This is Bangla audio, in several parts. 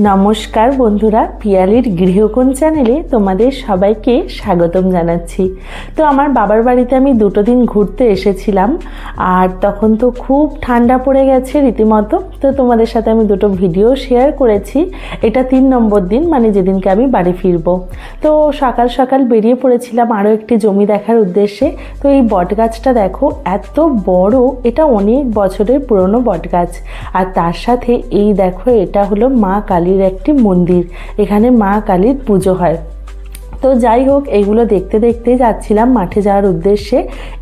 নমস্কার বন্ধুরা, পিয়ালির গৃহকোণ চ্যানেলে তোমাদের সবাইকে স্বাগতম জানাচ্ছি। তো আমার বাবার বাড়িতে আমি দুটো দিন ঘুরতে এসেছিলাম, আর তখন তো খুব ঠান্ডা পড়ে গেছে রীতিমতো। তো তোমাদের সাথে আমি দুটো ভিডিও শেয়ার করেছি। এটা তিন নম্বর দিন মানে যেদিনকে আমি বাড়ি ফিরবো। তো সকাল সকাল বেরিয়ে পড়েছিলাম আরও একটি জমি দেখার উদ্দেশ্যে। তো এই বটগাছটা দেখো, এত বড়, এটা অনেক বছরের পুরনো বটগাছ। আর তার সাথে এই দেখো, এটা হলো মা কালীর একটি মন্দির। এখানে মা কালীর পুজো হয়। তো যাই হোক, এগুলো দেখতে দেখতেই যাচ্ছিলাম মাঠে যাওয়ার উদ্দেশ্যে।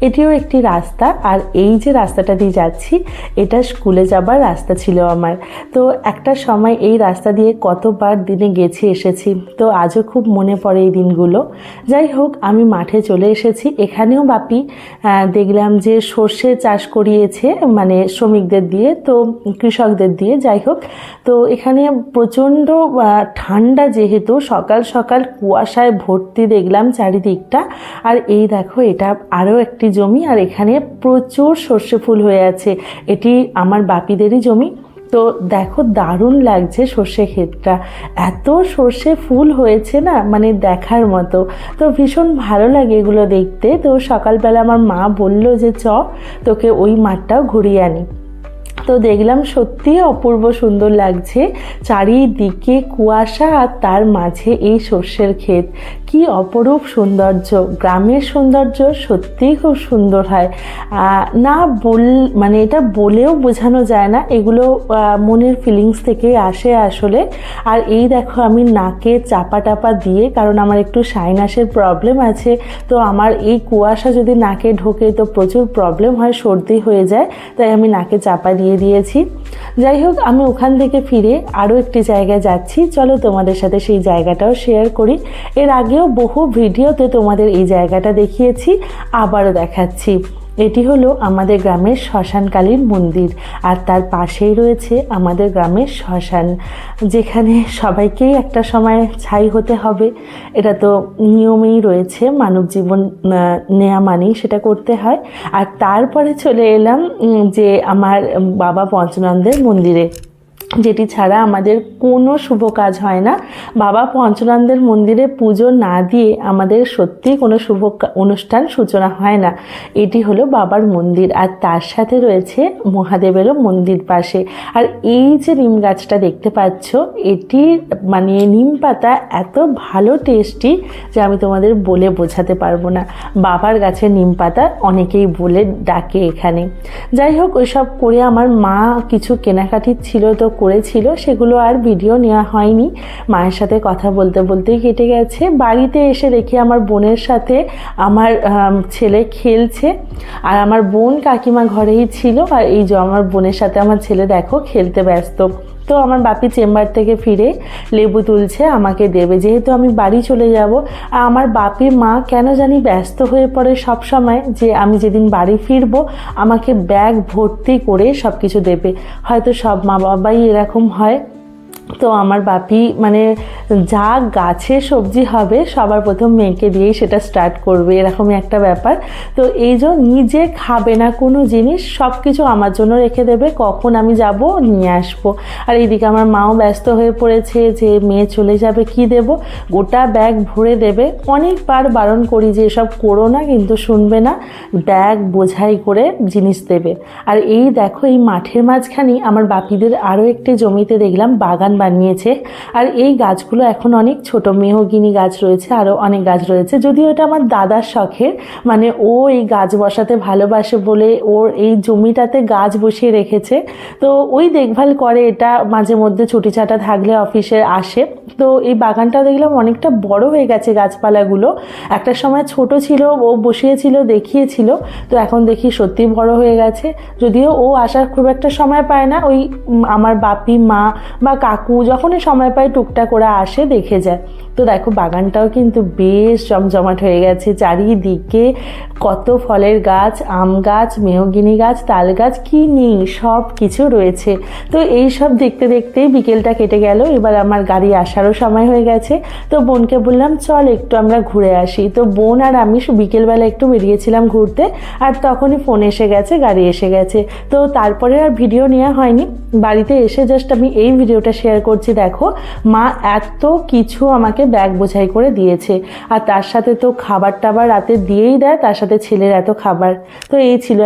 এটিও একটি রাস্তা, আর এই যে রাস্তাটা দিয়ে যাচ্ছি, এটা স্কুলে যাবার রাস্তা ছিল আমার। তো একটা সময় এই রাস্তা দিয়ে কতবার দিনে গেছি, এসেছি, তো আজও খুব মনে পড়ে এই দিনগুলো। যাই হোক, আমি মাঠে চলে এসেছি। এখানেও বাপি দেখলাম যে সর্ষে চাষ করিয়েছে মানে শ্রমিকদের দিয়ে, তো কৃষকদের দিয়ে, যাই হোক। তো এখানে প্রচণ্ড ঠান্ডা যেহেতু, সকাল সকাল কুয়াশায় ভর্তি দেখলাম চারিদিকটা। আর এই দেখো, এটা আরও একটি জমি, আর এখানে প্রচুর সর্ষে ফুল হয়ে আছে। এটি আমার বাপিদেরই জমি। তো দেখো, দারুণ লাগছে সর্ষে ক্ষেতটা। এত সর্ষে ফুল হয়েছে না মানে দেখার মতো। তো ভীষণ ভালো লাগে এগুলো দেখতে। তো সকালবেলা আমার মা বলল যে, চ, তোকে ওই মাঠটাও ঘুরিয়ে আনি। তো দেখলাম সত্যি অপূর্ব সুন্দর লাগছে। চারিদিকে কুয়াশা আর তার মাঝে এই সর্ষের ক্ষেত। কি অপরূপ সৌন্দর্য। গ্রামের সৌন্দর্য সত্যিই খুব সুন্দর হয়। না বল মানে এটা বলেও বোঝানো যায় না। এগুলো মনের ফিলিংস থেকে আসে আসলে। আর এই দেখো আমি নাকে চাপা টাপা দিয়ে, কারণ আমার একটু সাইনাসের প্রবলেম আছে, তো আমার এই কুয়াশা যদি নাকে ঢোকে তো প্রচুর প্রবলেম হয়, সর্দি হয়ে যায়, তাই আমি নাকে চাপা দিয়ে দিয়েছি। যাই হোক, আমি ওখান থেকে ফিরে আরও একটি জায়গায় যাচ্ছি। চলো তোমাদের সাথে সেই জায়গাটাও শেয়ার করি। এর আগেও বহু ভিডিওতে তোমাদের এই জায়গাটা দেখিয়েছি, আবারও দেখাচ্ছি। এটি হলো আমাদের গ্রামের শ্মশানকালীর মন্দির, আর তার পাশেই রয়েছে আমাদের গ্রামের শ্মশান, যেখানে সবাইকেই একটা সময় ছাই হতে হবে। এটা তো নিয়মেই রয়েছে, মানব জীবন নেয়া মানেই সেটা করতে হয়। আর তারপরে চলে এলাম যে আমার বাবা পঞ্চনন্দের মন্দিরে। যেটি ছাড়া আমাদের কোনো শুভ কাজ হয় না। বাবা পঞ্চনন্দের মন্দিরে পুজো না দিয়ে আমাদের সত্যিই কোনো শুভ অনুষ্ঠান সূচনা হয় না। এটি হলো বাবার মন্দির আর তার সাথে রয়েছে মহাদেবেরও মন্দির পাশে। আর এই যে নিম গাছটা দেখতে পাচ্ছ, এটি মানে নিম পাতা এত ভালো টেস্টি যে আমি তোমাদের বলে বোঝাতে পারব না। বাবার গাছের নিম পাতা অনেকেই বলে ডাকে এখানে। যাই হোক, ওইসব করে আমার মা কিছু কেনাকাটি ছিল তো করেছিল, সেগুলো আর ভিডিও নেওয়া হয়নি। মায়ের সাথে কথা বলতে বলতেই কেটে গেছে। বাড়িতে এসে দেখি আমার বোনের সাথে আমার ছেলে খেলছে। আর আমার বোন কাকিমা ঘরেই ছিল। আর এই যে আমার বোনের সাথে আমার ছেলে দেখো, খেলতে ব্যস্ত। তো আমার বাপি চেম্বার থেকে ফিরে লেবু তুলছে, আমাকে দেবে। যেহেতু আমি বাড়ি চলে যাব, আর আমার বাপি মা কেন জানি ব্যস্ত হয়ে পড়ে সব সময় যে আমি যেদিন বাড়ি ফিরব, আমাকে ব্যাগ ভর্তি করে সব কিছু দেবে। হয়তো সব মা বাবাই এরকম হয়। তো আমার বাপি মানে যা গাছে সবজি হবে সবার প্রথম মেয়েকে দিয়েই সেটা স্টার্ট করবে, এরকমই একটা ব্যাপার। তো এই যে নিজে খাবে না কোনো জিনিস সব কিছু আমার জন্য রেখে দেবে, কখন আমি যাব নিয়ে আসব। আর এইদিকে আমার মাও ব্যস্ত হয়ে পড়েছে যে মেয়ে চলে যাবে, কি দেব? গোটা ব্যাগ ভরে দেবে। অনেকবার বারণ করি যে এসব করো না, কিন্তু শুনবে না। ব্যাগ বোঝাই করে জিনিস দেবে। আর এই দেখো, এই মাঠের মাঝখানেই আমার বাপিদের আরও একটি জমিতে দেখলাম বাগান বানিয়েছে। আর এই গাছগুলো এখন অনেক ছোট, মেহগিনি গাছ রয়েছে আরও অনেক গাছ রয়েছে। যদিও এটা আমার দাদার শখের মানে ও এই গাছ বসাতে ভালোবাসে বলে ওর এই জমিটাতে গাছ বসিয়ে রেখেছে। তো ওই দেখভাল করে এটা মাঝে মধ্যে ছুটি ছাটা থাকলে অফিসে আসে। তো এই বাগানটা দেখলাম অনেকটা বড় হয়ে গেছে গাছপালাগুলো। একটা সময় ছোট ছিল, ও বসিয়েছিল, দেখিয়েছিল। তো এখন দেখি সত্যি বড় হয়ে গেছে। যদিও ও আসার খুব একটা সময় পায় না। ওই আমার বাপি, মা বা কাকু যখনই সময় পায় টুকটা করে আসে দেখে যায়। তো দেখো, বাগানটাও কিন্তু বেশ জমজমাট হয়ে গেছে। চারিদিকে কত ফলের গাছ, আম গাছ, মেহগিনি গাছ, তাল গাছ, কি নেই? সব কিছু রয়েছে। তো এই সব দেখতে দেখতেই বিকেলটা কেটে গেল, এবার আমার গাড়ি আসারও সময় হয়ে গেছে। তো বোনকে বললাম, চল একটু আমরা ঘুরে আসি। তো বোন আর আমি বিকেলবেলা একটু বেরিয়েছিলাম ঘুরতে, আর তখনই ফোন এসে গেছে, গাড়ি এসে গেছে। তো তারপরে আর ভিডিও নেওয়া হয়নি। বাড়িতে এসে জাস্ট আমি এই ভিডিওটা শেয়ার করছি। দেখো, মা এত কিছু আমাকে ব্যাগ বোঝাই করে দিয়েছে। আর তার সাথে তো খাবার টাবার রাতে দিয়েই দেয়, তার সাথে ছেলের এত খাবার। তো এই ছিল